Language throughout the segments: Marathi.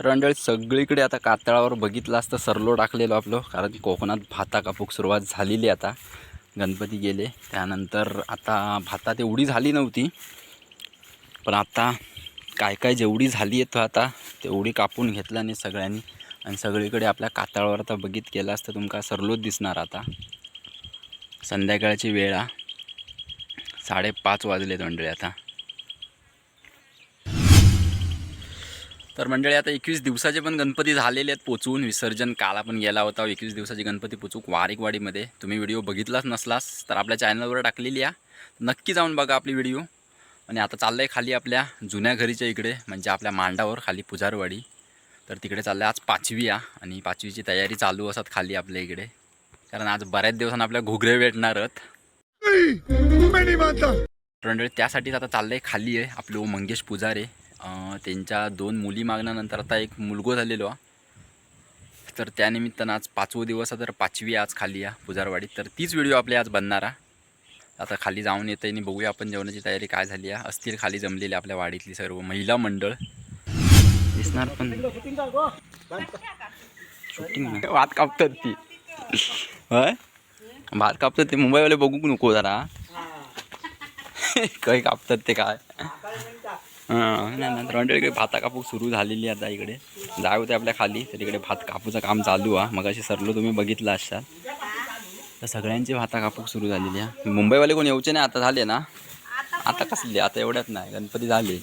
तर सगळीकडे आता कातळावर बघितलं असतं सरलो टाकलेलो आपलं. कारण कोकणात भाता कापूक सुरुवात झालेली आता. गणपती गेले. त्यानंतर आता भातात एवढी झाली नव्हती. पण आता काय काय जेवढी झाली आहे तो आता तेवढी कापून घेतला नाही सगळ्यांनी. आणि सगळीकडे आपल्या कातळावर आता बघित केलं असतं तुमका सरलोच दिसणार आता. संध्याकाळची वेळा साडेपाच वाजले मंडळी आता. तर मंडळी आता एकवीस दिवसाचे पण गणपती झालेले आहेत पोचवून विसर्जन काल आपण गेला होता एकवीस दिवसाची गणपती पोचूक वारीकवाडीमध्ये. तुम्ही व्हिडिओ बघितलाच नसलास तर आपल्या चॅनलवर टाकलेली आहे नक्की जाऊन बघा आपली व्हिडिओ. आणि आता चाललं आहे खाली आपल्या जुन्या घरीच्या इकडे म्हणजे आपल्या मांडावर खाली पुजारवाडी. तर तिकडे चाललं आहे आज पाचवी आ आणि पाचवीची तयारी चालू असतात खाली आपल्या इकडे. कारण आज बऱ्याच दिवसांना आपल्या घुगरे भेटणारत मंडळी त्यासाठीच आता चाललं आहे खाली आहे आपले ओ मंगेश पुजारे. त्यांच्या दोन मुली मागण्यानंतर आता एक मुलगो झालेलो तर त्यानिमित्तानं आज पाचवं दिवस आहे तर पाचवी आज खाली या पुजारवाडीत. तर तीच व्हिडिओ आपली आज बनणार आता खाली जाऊन येतं आणि बघूया आपण जेवणाची तयारी काय झाली आहे. असतील खाली जमलेली आपल्या वाडीतली सर्व महिला मंडळ. दिसणार पण. शूटिंग भात कापतात ती. होय? भात कापतात ते. मुंबईवाले बघू नको जरा. काही कापतात ते काय? नाही इकडे भाता कापूक सुरू झालेली आता इकडे. जाय होते आपल्या खाली तर इकडे भात कापूचं काम चालू आहे. मग अशी सरलो तुम्ही बघितलं असाल तर सगळ्यांची भाता कापूक सुरू झालेली आहे. मुंबईवाले कोण येऊचे नाही आता झाले ना? आता कसले? आता एवढ्यात नाही गणपती झाले.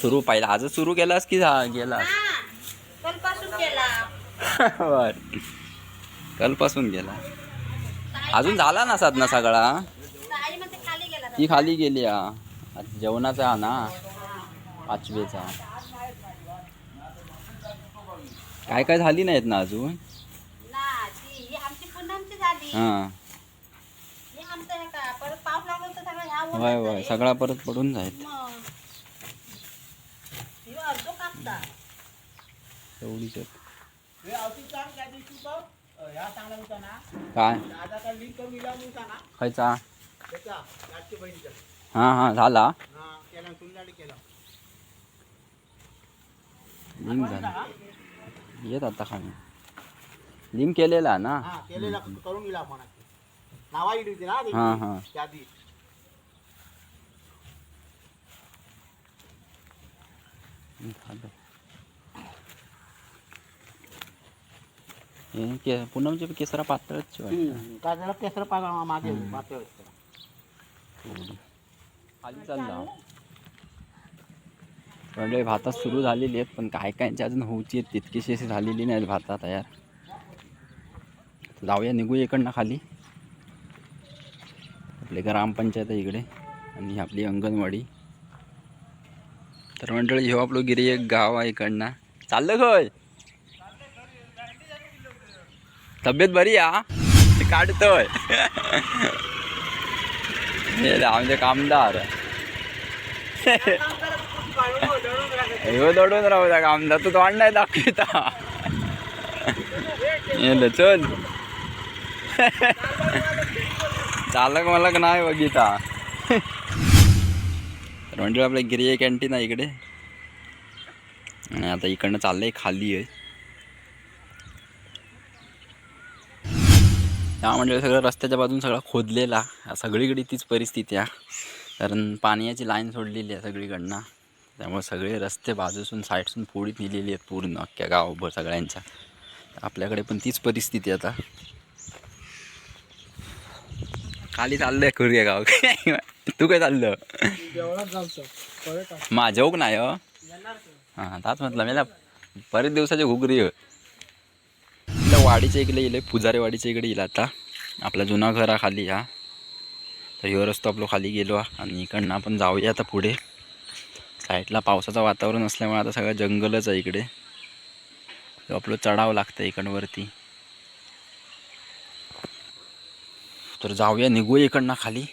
सुरू पाहिला. आजच सुरू केलास की बर. कालपासून गेला. अजून झाला ना साधना सगळा? मध्ये खाली गेला ती. खाली गेली हा. जेवणाचा हा ना? पाचवेचा. काय काय झाली नाहीत ना अजून? ना ती ही आमची पूनमची झाली. हां. हे आमचं हे का परत पाऊस लागलो तर सगळं ह्या. सगळा परत पडून एवढीच काय? खायचा? हां हां झाला. लिंक झाला. येत आता खाली. लिंक केलेला ना? हा केलेला करून दिला आपण नावा होती ना. हां हां. झालं. हे के पूनमचे केसरा पातळच झालं केसर पागा मागे पातळ खाली चालला म्हणजे भातात सुरू झालेली आहेत पण काय कायचे अजून होऊची आहेत तितकीशी अशी झालेली नाहीत भाता तयार. जाऊया निघूया इकडनं खाली. आपली ग्रामपंचायत आहे इकडे आणि ही आपली अंगणवाडी. तर मंडळी ह्यो आपलं गिरी एक गाव आहे इकडनं. चाललं खय तब्येत बरी हा? काढतोय. हे आमचे कामदार. ह्यो दडून राहू त्या कामदार. तू तोंड नाही दाखविता येलं चल. चालक मलक नाही बघिता तर म्हणजे आपल्या गिरिये कॅन्टीन आहे इकडे. आणि आता इकडनं चाललंय खाली आहे. त्या म्हणजे सगळं रस्त्याच्या बाजून सगळा खोदलेला. सगळीकडे तीच परिस्थिती आहे. कारण पाण्याची लाईन सोडलेली आहे सगळीकडनं. त्यामुळे सगळे रस्ते बाजूसून साईडसून फोडीत नेलेली आहेत पूर्ण अख्ख्या गावभर सगळ्यांच्या. आपल्याकडे पण तीच परिस्थिती आता. खाली चाललंय करूया गाव. तू काय चाललं? माझ्या होक नाही हां? ताच म्हटलं मला. परत दिवसाची घुगरी इथल्या वाडीच्या इकडे येईल पुजारी वाडीच्या इकडे येईल आता. आपला जुना घरा खाली हा. तर ह्यो रस्तो आपलं खाली गेलो हा. आणि इकडनं आपण जाऊया आता पुढे. साईडला पावसाचं वातावरण असल्यामुळे आता सगळं जंगलच आहे इकडे. आपलं चढावं लागतं इकडं वरती. तर जाऊया निघूया इकडनं खाली.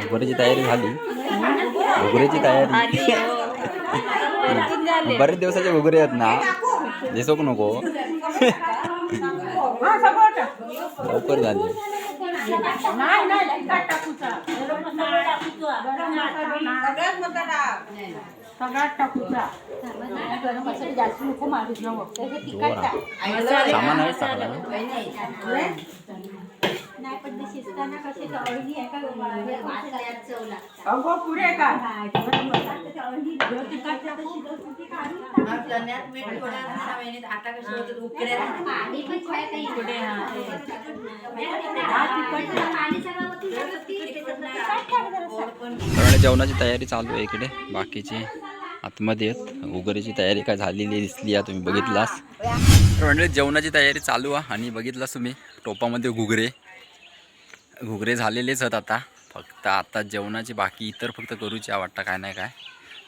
घुगरीची तयारी झाली. घुगरीची तयारी. बरेच दिवसाचे घुगरे आहेत ना. दिसोक नको लवकर झाली. नाही. नाही नाही कशी तळली आहे का? अगो पुढे का कारण जेवणाची तयारी चालू आहे इकडे. बाकीचे आतमध्ये आहेत. उगरीची तयारी काय झालेली दिसली आहे तुम्ही बघितलास? तर म्हणजे जेवणाची तयारी चालू आहे आणि बघितलास तुम्ही टोपामध्ये घुगरे. घुगरे झालेलेच आहेत आता. फक्त आता जेवणाची बाकी इतर फक्त करूची वाटतं काय नाही काय.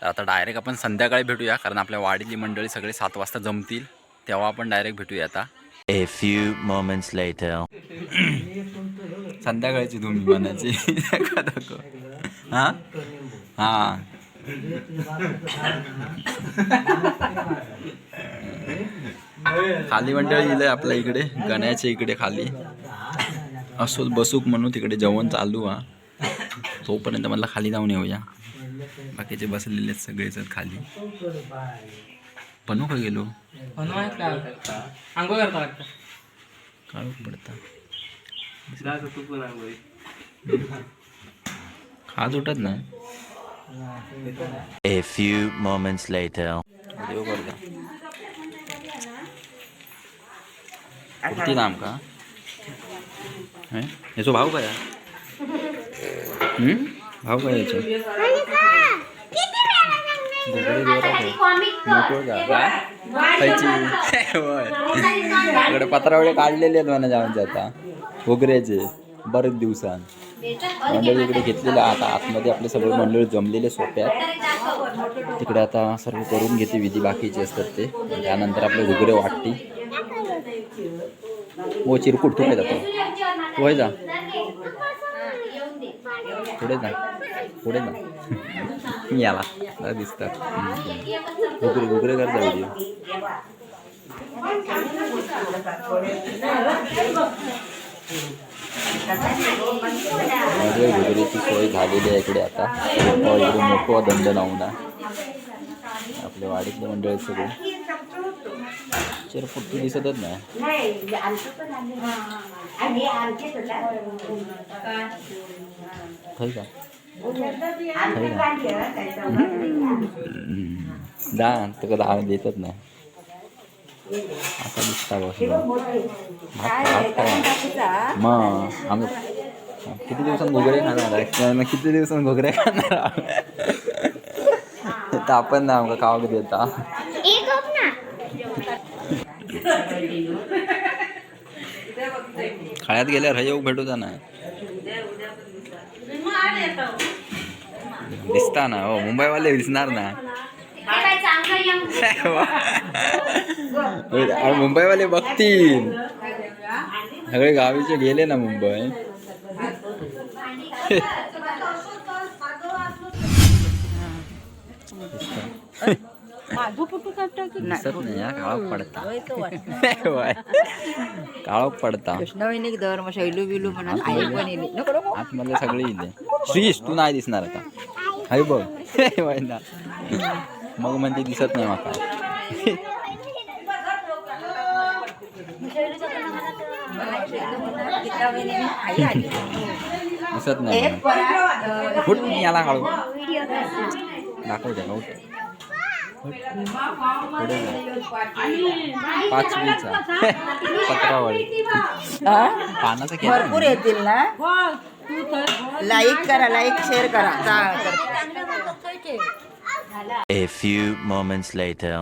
तर आता डायरेक्ट आपण संध्याकाळी भेटूया कारण आपल्या वाडीतली मंडळी सगळे सात वाजता जमतील तेव्हा आपण डायरेक्ट भेटूया आता. A few moments later. संध्याकाळची तुम्ही बनायची हां? हां. खाली मंडळी इलंय आपल्या इकडे गण्याच्या इकडे खाली. असोच बसूक म्हणून तिकडे जेवण चालू हा. तोपर्यंत मला खाली जाऊन येऊया. बाकीचे बसलेले आहेत सगळेच खाली. बनू का गेलो? काळोख पडता? खाज उठत नाही. A few moments later. देव करता. कुर्ती नाम का? याचो भाव काय हम्म? भाव काय याचो. इकडे पत्रावळे काढलेले आहेत म्हणा जाऊन आता. घोगऱ्याचे बरेच दिवसां मंडळी इकडे घेतलेलं. आता आतमध्ये आपले सगळे मंडळी जमलेले सोप्यात. तिकडे आता सर्व करून घेते विधी बाकीचे असतात ते. त्यानंतर आपले घुगरे वाटती व चिरकुट तू काय जातो. वय होय जा. पुढे जा. पुढे जा. मी आला दिसतात. घुगरे घुगरे करता व्हिडिओ माझ्या घुगरीची सोय झालेली आहे इकडे आता. मोठं इकडे मोठं दंड लावून आपल्या वाडीतले मंडळ सगळे. चिरपुट्टी दिसतच नाही. का खाई का हम्म. जा तर कदा आम्ही देतच नाही. आता दिसता बस. मग आम्ही किती दिवसांत घोगरे खाणार किती दिवसांत घोगरे खाणार आपण ना आमका खावा देता. खळ्यात गेल्यावर येऊ भेटू ना. दिसता ना हो मुंबईवाले दिसणार ना. मुंबईवाले बघतील. सगळे गावीचे गेले ना मुंबई. माझं फोटो काढतो की दिसत नाही? हा काळोख पडता. काळोख पडता. कृष्णवहिनी दर मग शैलू बिलू म्हणून आई पण नको नको. सगळे श्रीश तू नाही दिसणार आता. हाय बघ मग म्हणते दिसत नाही माका. आली दिसत नाही फुट याला काढू दाखव द्या काढू. पुढे जा. पाचवीचा पत्रावळी. पानाचा केला भरपूर येतील ना? लाईक करा लाईक शेअर करा. A few moments later.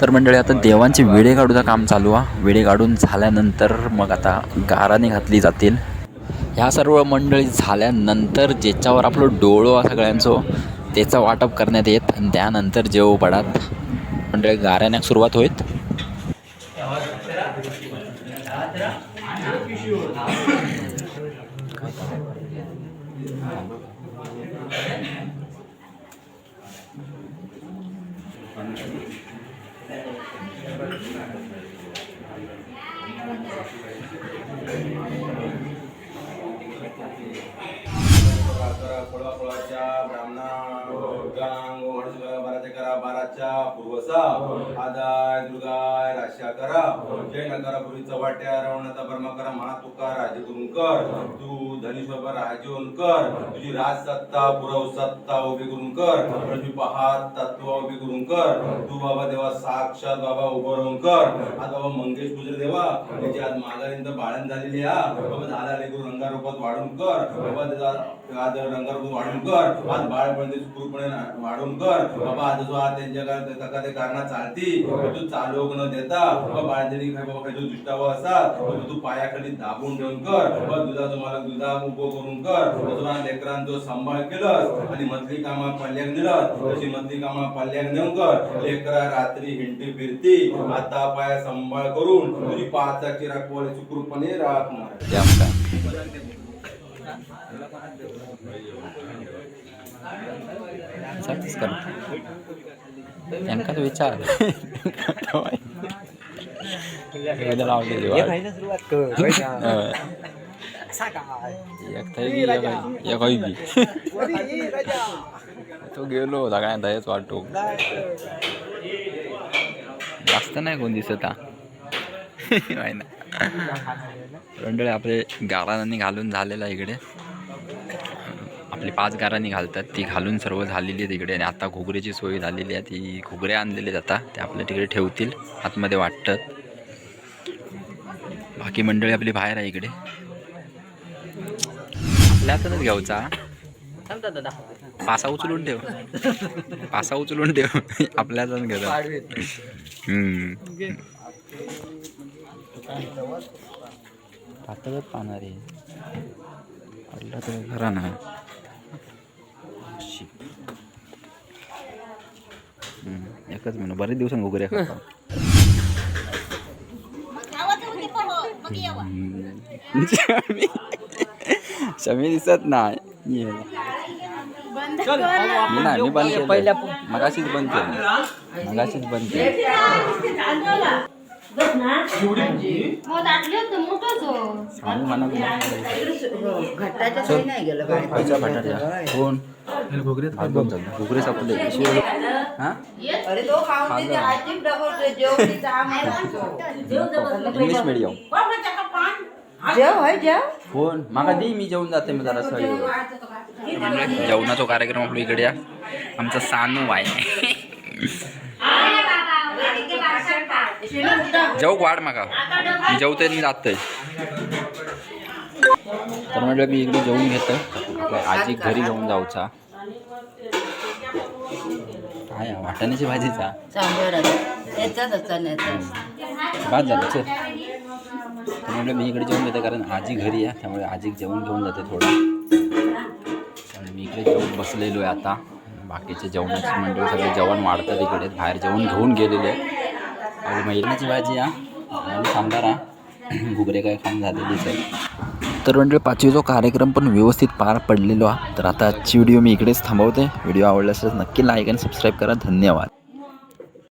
तर मंडळी आता देवांचे विडे काढूचं काम चालू आहे विडे काढून झाल्यानंतर मग आता गाराने घातली जातील. ह्या सर्व मंडळी झाल्यानंतर ज्याच्यावर आपलं डोळं आहे सगळ्यांचं त्याचं वाटप करण्यात येत आणि त्यानंतर जेव पडात. म्हणजे गाऱ्याने सुरुवात होईत जय नकारा पूर्वीचा वाट्या रावणाचा बर्मा करा तुका राजे कर. तू धनीश्वर राजे कर. तुझी राज सत्ता पुरव सत्ता उभी करून कर. तुझी पहात तत्व उभी करून कर. तू बाबा देवा साक्षात बाबा उभं राहून कर. आज बाबा मंगेश गुजर देवा त्याची आज माघारींत बाळण झालेली हा बाबा झाला लेकरू रंगारूपात वाढून कर. बाबा त्याचा आज रंगारूपात वाढून कर. आज बाळपणे सुखरूपणे वाढून कर. बाबा आज जो आज त्यांच्या का- कारणा चालती तू चालू न देता बाबा बाळजणी काय बाबा काही दुष्टावा असा तू पायाखाली दाबून ठेवून कर. बाबा दुधाचं मला दुधा उभं करून कर. तुझा लेकरांचो सांभाळ केलंस आणि मधली कामा पल्ल्याक दिलं तशी मधली कामा पल्ल्याक नेऊन कर. लेकरा रात्री हिंडती फिरती. आता पाया सांभाळ करून तुझी पाचाची राखवाली सुखरूपणे ते गेलो सगळ्यांना हेच वाटतो जास्त नाही कोण दिसत माहिती ना मंडळी आपले गारांनी घालून झालेलं आहे इकडे आपली पाच गारांनी घालतात ती घालून सर्व झालेली आहे तिकडे आणि आता घुगऱ्याची सोय झालेली आहे. ती घुगरे आणलेले जातात ते आपल्या तिकडे ठेवतील. आतमध्ये वाटतात. बाकी मंडळी आपली बाहेर आहे इकडे. आपल्या हातानच घ्यायचा. पासा उचलून ठेव. पासा उचलून ठेव. आपल्या हातानं घ्यायचा. हम्म. पातळच पाहणार आहे. घरा ना. एकच म्हणून बरेच उघड्या खाता शमी दिसत नाही. मी बंद केलं मगाशीच बंद केलं मगाशीच बंद केलं स्वामी म्हणा घट्टाच्या सोयी नाही गेलं खायच्या बटाट्या कोण घुगरे घुगरे सापडले. हा? अरे तो खाऊन डबल इंग्लिश मीडियम जेव है. जेव कोण मागा दे मी जेवून जाते मी जरा जेवणाचा कार्यक्रम आपल्या इकडे या. आमचा सानू आहे. जेव वाढ मागा. मी जेवतोय मी जातोय. तर म्हटलं मी इकडे जेवून घेतो आजी घरी घेऊन जाऊचा. काय वाटाण्याची भाजीचा बाद झालं चल. तर म्हटलं मी इकडे जेवून घेते कारण आजी घरी आहे त्यामुळे आजी जेवण घेऊन जाते थोडं. आणि मी इकडे जेवण बसलेलो आहे आता. बाकीचे जेवणाची मंडळी सगळे जेवण वाढतात इकडे बाहेर जेवण घेऊन गेलेले. आपली मैरणाची भाजी हा? आणि सांबार हा? घुगरे काय खाऊन झालेलीच आहे तर म्हणजे पाचवीचा कार्यक्रम पण व्यवस्थित पार पडलेलो हा. तर आता आजची व्हिडिओ मी इकडेच थांबवते. व्हिडिओ आवडला असेल नक्की लाईक आणि सबस्क्राईब करा. धन्यवाद.